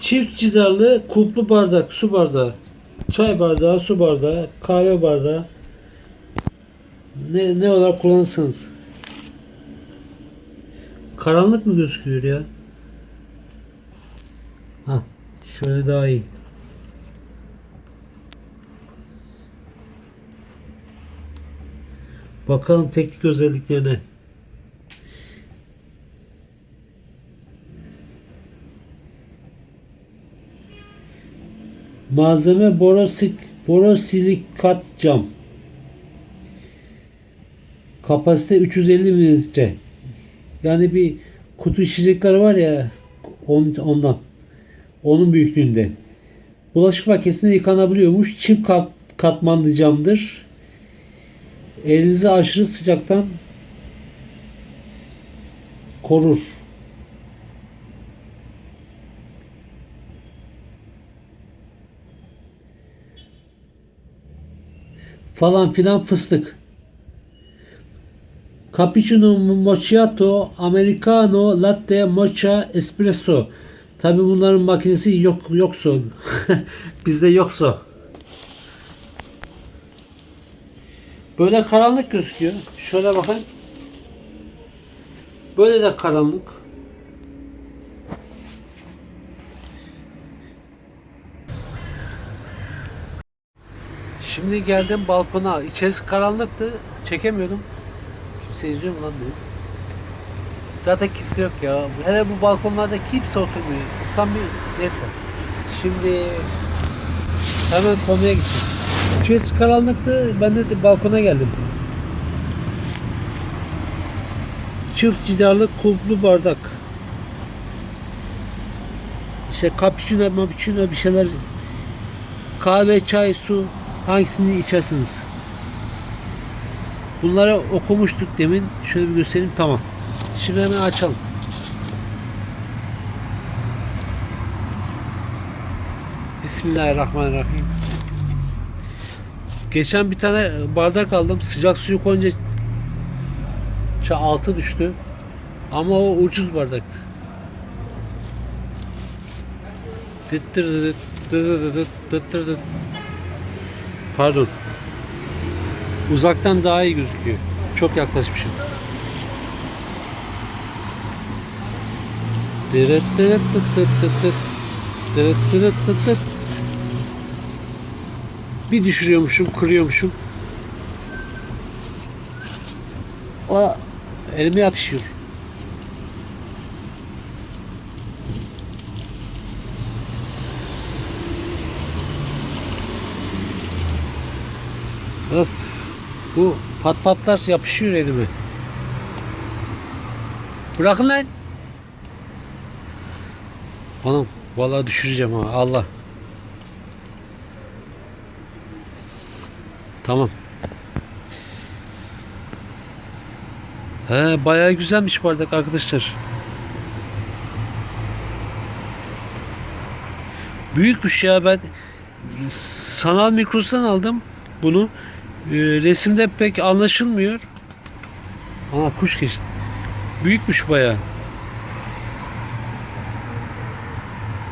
Çift çizarlı kuplu bardak, su bardağı. Çay bardağı, su bardağı, kahve bardağı. Ne, ne olarak kullanırsanız. Karanlık mı gözüküyor ya? Ha, şöyle daha iyi. Bakalım teknik özelliklerine. Malzeme borosik, borosilikat cam. Kapasite 350 mililitre. Yani bir kutu içecekler var ya on- ondan. Onun büyüklüğünde. Bulaşık makinesinde yıkanabiliyormuş. Çift kat, katmanlı camdır. Elinizi aşırı sıcaktan korur. Falan filan fıstık. Cappuccino, macchiato, americano, latte, mocha, espresso. Tabi bunların makinesi yok yoksa. Bizde yoksa. Böyle karanlık gözüküyor. Şöyle bakın. Böyle de karanlık. Şimdi geldim balkona. İçerisi karanlıktı. Çekemiyordum. Kimse izliyor mu lan beni? Zaten kimse yok ya. Hele bu balkonlarda kimse oturmuyor. İnsan bir neyse. Şimdi hemen konuya gittim. İçerisi karanlıktı. Ben de balkona geldim. Çift cidarlı kulplu bardak. İşte cappuccino, cappuccino bir şeyler kahve, çay, su hangisini içersiniz? Bunları okumuştuk demin. Şöyle bir göstereyim. Tamam. Şimdi hemen açalım. Bismillahirrahmanirrahim. Geçen bir tane bardak aldım. Sıcak suyu koyunca altı düştü. Ama o ucuz bardaktı. Dıttır dıt dıt dıt dıt dıt dıt. Pardon. Uzaktan daha iyi gözüküyor. Çok yaklaşmışım. Bir düşürüyormuşum, kırıyormuşum. O elime yapışıyor. Bu pat patlar yapışıyor elime. Bırakın lan. Anam vallahi düşüreceğim ha Allah. Tamam. He bayağı güzelmiş bardak arkadaşlar. Büyükmüş ya ben sanal mikrosan aldım bunu. Ee, resimde pek anlaşılmıyor. Aa kuş geçti. Büyükmüş bayağı.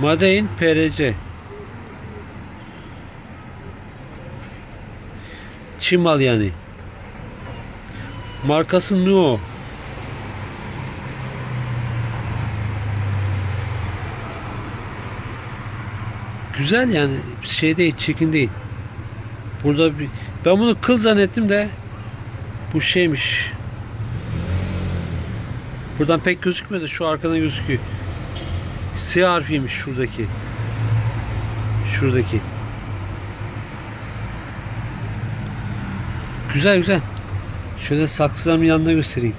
Madein PRC. Çin mal yani. Markası Nuo. Güzel yani şey değil çirkin değil. Burada bir ben bunu kıl zannettim de bu şeymiş. Buradan pek gözükmüyor şu arkadan gözüküyor. S harfiymiş şuradaki. Şuradaki. Güzel güzel. Şöyle saksılarımın yanına göstereyim.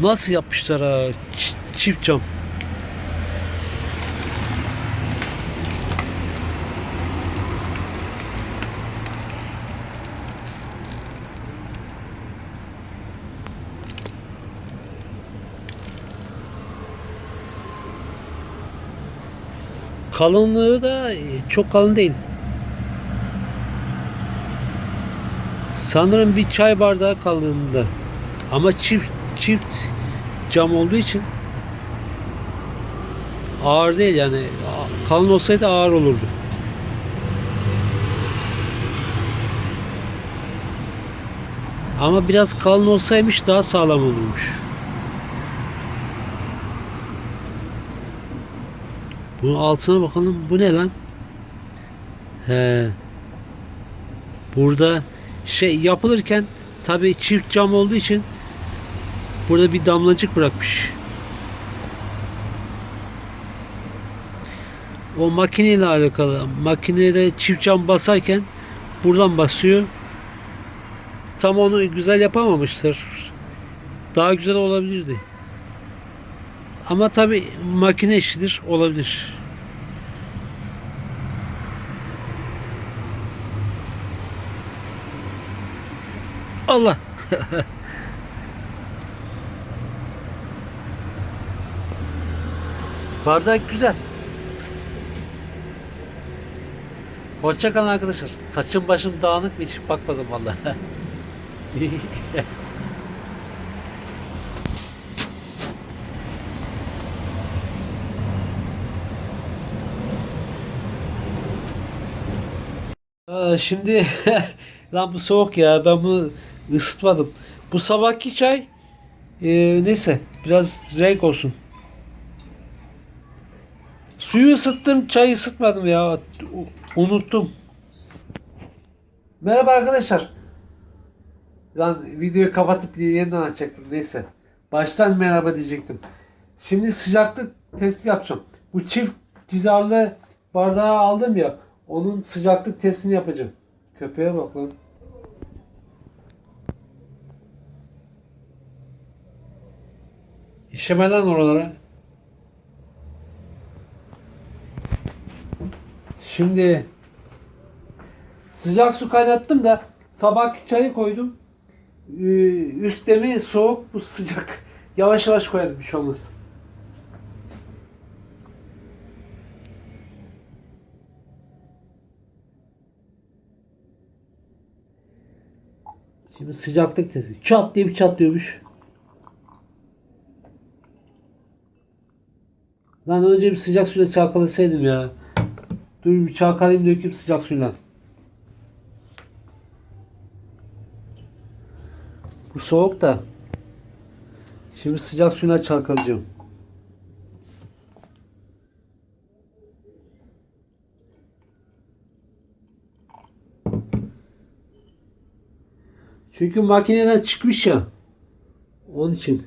Nasıl yapmışlar ha? Ç- çift cam. Kalınlığı da çok kalın değil. Sanırım bir çay bardağı kalınlığında. Ama çift çift cam olduğu için Ağır değil yani. Kalın olsaydı ağır olurdu. Ama biraz kalın olsaymış daha sağlam olurmuş. Bunun altına bakalım. Bu ne lan? He. Burada şey yapılırken tabi çift cam olduğu için burada bir damlacık bırakmış. O makineyle alakalı. Makinede çift cam basarken buradan basıyor. Tam onu güzel yapamamıştır. Daha güzel olabilirdi. Ama tabi makine işidir olabilir. Allah. Bardak güzel. Hoşçakalın arkadaşlar. Saçım başım dağınık mı hiç bakmadım vallahi. Şimdi lan bu soğuk ya ben bunu ısıtmadım. Bu sabahki çay e, neyse biraz renk olsun. Suyu ısıttım çayı ısıtmadım ya unuttum. Merhaba arkadaşlar. Lan videoyu kapatıp yeniden açacaktım neyse. Baştan merhaba diyecektim. Şimdi sıcaklık testi yapacağım. Bu çift cizarlı bardağı aldım ya. Onun sıcaklık testini yapacağım. Köpeğe bak lan. İşeme lan oralara. Şimdi sıcak su kaynattım da sabahki çayı koydum. Ee, Üst demi soğuk, bu sıcak. Yavaş yavaş koyalım bir şey olmaz. Şimdi sıcaklık testi. Çat diye bir çatlıyormuş. Lan önce bir sıcak suyla çalkalasaydım ya. Dur bir çalkalayayım dökeyim sıcak suyla. Bu soğuk da. Şimdi sıcak suyla çalkalayacağım. Çünkü makineden çıkmış ya. Onun için.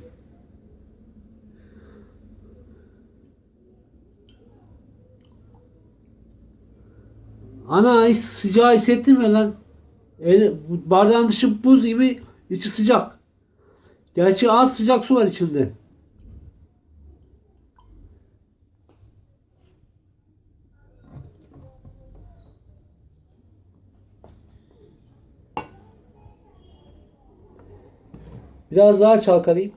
Ana hiç sıcağı hissettin mi lan? El, bardağın dışı buz gibi içi sıcak. Gerçi az sıcak su var içinde. Biraz daha çalkalayayım.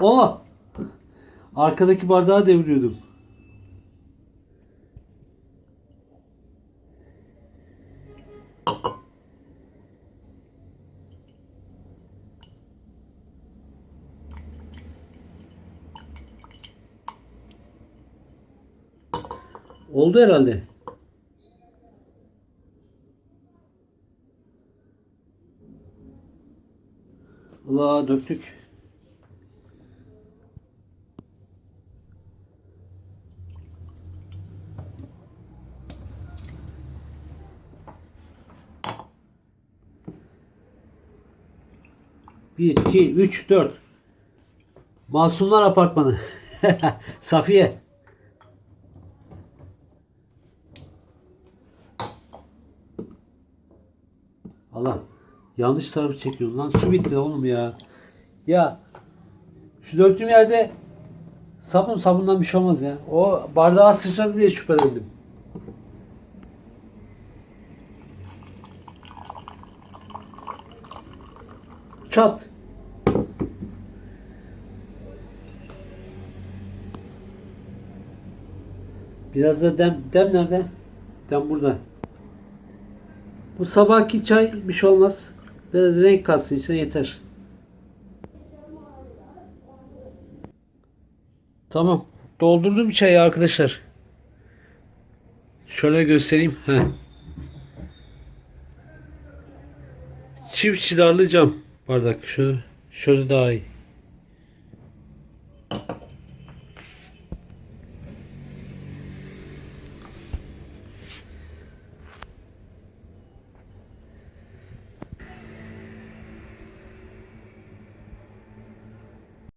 Aa! Arkadaki bardağı deviriyordum. Oldu herhalde. Allah döktük. Bir, iki, üç, dört. Masumlar Apartmanı. Safiye. Allah. Yanlış tarafı çekiyorum lan. Su bitti oğlum ya. Ya. Şu döktüğüm yerde sabun sabundan bir şey olmaz ya. O bardağa sıçradı diye şüphelendim. Çat. Biraz da dem, dem nerede? Dem burada. Bu sabahki çay bir şey olmaz. Biraz renk katsın içine yeter. Tamam. Doldurdum çayı arkadaşlar. Şöyle göstereyim. Heh. Çift çıdarlı cam bardak. Şöyle, şöyle daha iyi.